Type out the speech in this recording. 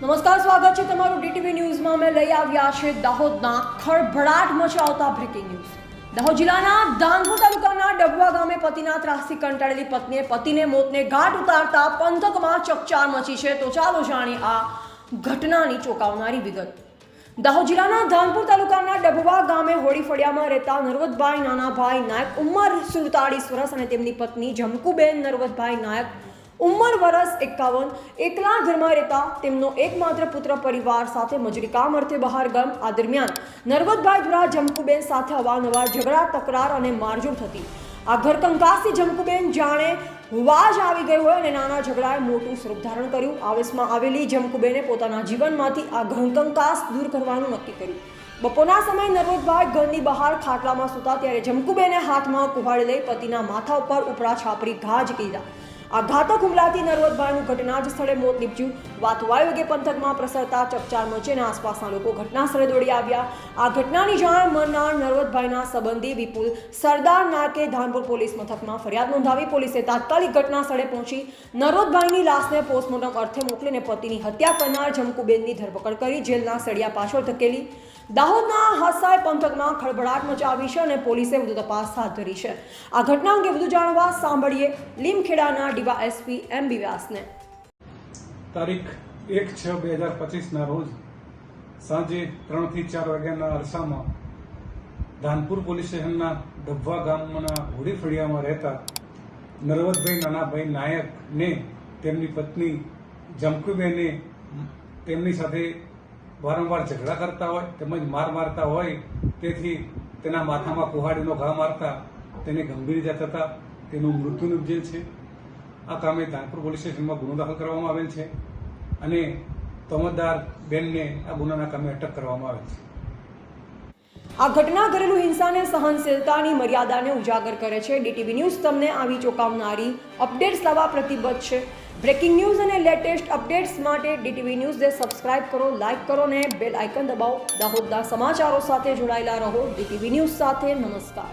નમસ્કાર, સ્વાગત છે તમારું ડીટીવી ન્યૂઝમાં. અમે લઈ આવ્યા છે દાહોદના ખળભળાટ મચાવતા બ્રેકિંગ ન્યૂઝ દાહોદ જિલ્લાના ધાનપુર તાલુકાના ડબવા ગામે પતિના ત્રાસથી કંટાળેલી પત્નીએ પતિને મોતને ઘાટ ઉતારતા પંથકમાં ચકચાર મચી છે. તો ચાલો જાણીએ આ ઘટનાની ચોંકાવનારી વિગત. દાહોદ જિલ્લાના ધાનપુર તાલુકાના ડબવા ગામે હોળી ફળિયામાં રહેતા નરવતભાઈ નાનાભાઈ નાયક ઉંમર સુડતાળીસ વર્ષ અને તેમની પત્ની જમકુબેન નરવતભાઈ નાયક ઉંમર વર્ષ એકાવન. એકલા ઘરમાં રહેતા તેમનો એકમાત્ર પુત્ર પરિવાર સાથે મજૂરી કામ અર્થે બહાર ગમ. આ દરમિયાન નર્વદભાઈ દ્વારા જમકુબેન સાથે અવારનવાર ઝઘડા, તકરાર અને મારઝૂડ થતી. આ ઘરકંકાસથી જમકુબેન જાણે વાજ આવી ગઈ હોય અને નાના ઝઘડાએ મોટું સ્વરૂપ ધારણ કર્યું. આવેશમાં આવેલી જમકુબેને પોતાના જીવનમાંથી આ ઘરકંકાસ દૂર કરવાનું નક્કી કર્યું. બપોરના સમયે નરવતભાઈ ઘરની બહાર ખાટલામાં સૂતા ત્યારે જમકુબેને હાથમાં કુહાડી લઈ પતિના માથા ઉપર ઉપરા છાપરી ઘા જ કીધા આ ઘાતક હુમલાથી નરવતભાઈનું ઘટના જ સ્થળે મોત નીપજ્યું. વાત વાયુગે પંથકમાં પ્રસરતા ચકચાર મચી અને આસપાસના લોકો ઘટના સ્થળે દોડી આવ્યા. આ ઘટનાની જાણ મરનાર નરવતભાઈના સંબંધી વિપુલ સરદાર નાકે ધાનપુર પોલીસ મથકમાં ફરિયાદ નોંધાવી પોલીસે તાત્કાલિક ઘટના સ્થળે પહોંચી નરવતભાઈની લાશને પોસ્ટમોર્ટમ અર્થે મોકલીને પતિની હત્યા કરનાર જમકુબેનની ધરપકડ કરી જેલના સળિયા પાછળ ધકેલી. દાહોદના હાસાય પંથકમાં ખળભળાટ મચાવી છે અને પોલીસે વધુ તપાસ હાથ ધરી છે. આ ઘટના અંગે વધુ જાણવા સાંભળીએ લીમખેડાના ડીવા એસપી એમ બી વ્યાસને તારીખ એક છ બે હજાર પચીસના રોજ સાંજે ત્રણથી ચાર વાગ્યાના અરસામાં ધાનપુર પોલીસ સ્ટેશનના ડબ્વા ગામના હોડી ફળિયામાં રહેતા નરવતભાઈ નાનાભાઈ નાયકને તેમની પત્ની જમકુબેને તેમની સાથે વારંવાર ઝઘડા કરતા હોય, તેમજ માર મારતા હોય, તેથી તેના માથામાં કુહાડીનો ઘા મારતા તેને ગંભીર ઇજા થતા તેનું મૃત્યુ નિપજેલ છે આ કામે ધાનપુર પોલીસ સ્ટેશનમાં ગુનો દાખલ કરવામાં આવેલ છે અને તોમતદાર બેનને આ ગુનાના કામે અટક કરવામાં આવેલ છે. આ ઘટના ઘરેલું હિંસાને સહનશીલતાની મર્યાદાને ઉજાગર કરે છે. ડીટીવી ન્યૂઝ તમને આવી ચોંકાવનારી અપડેટ્સ લાવવા પ્રતિબદ્ધ છે. બ્રેકિંગ ન્યૂઝ અને લેટેસ્ટ અપડેટ્સ માટે ડીટીવી ન્યૂઝને સબસ્ક્રાઇબ કરો, લાઇક કરો અને બેલ આઇકન દબાવો. દાહોદના સમાચારો સાથે જોડાયેલા રહો. ડીટીવી ન્યૂઝ સાથે નમસ્કાર.